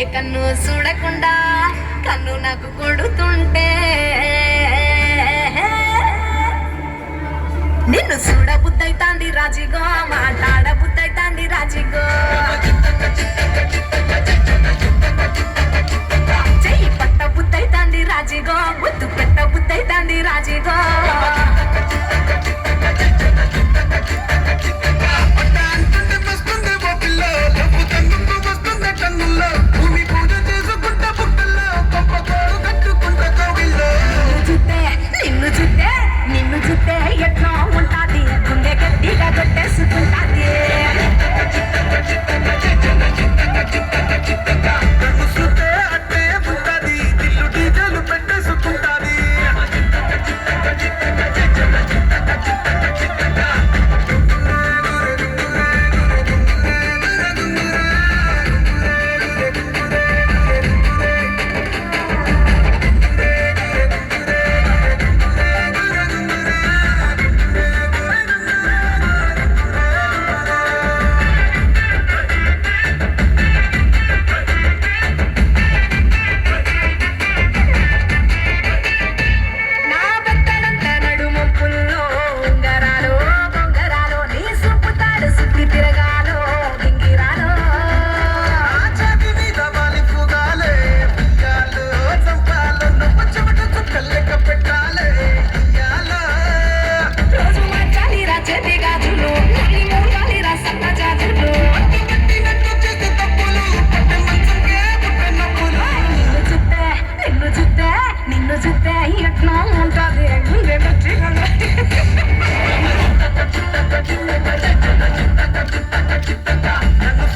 ఏ కన్ను చూడకుండా కన్ను నాకు కొడుతుంటే. నిన్ను చూడబుద్దైతాంది రాజీగో రాజిగో మాట్లాడ రాజిగో. Gracias.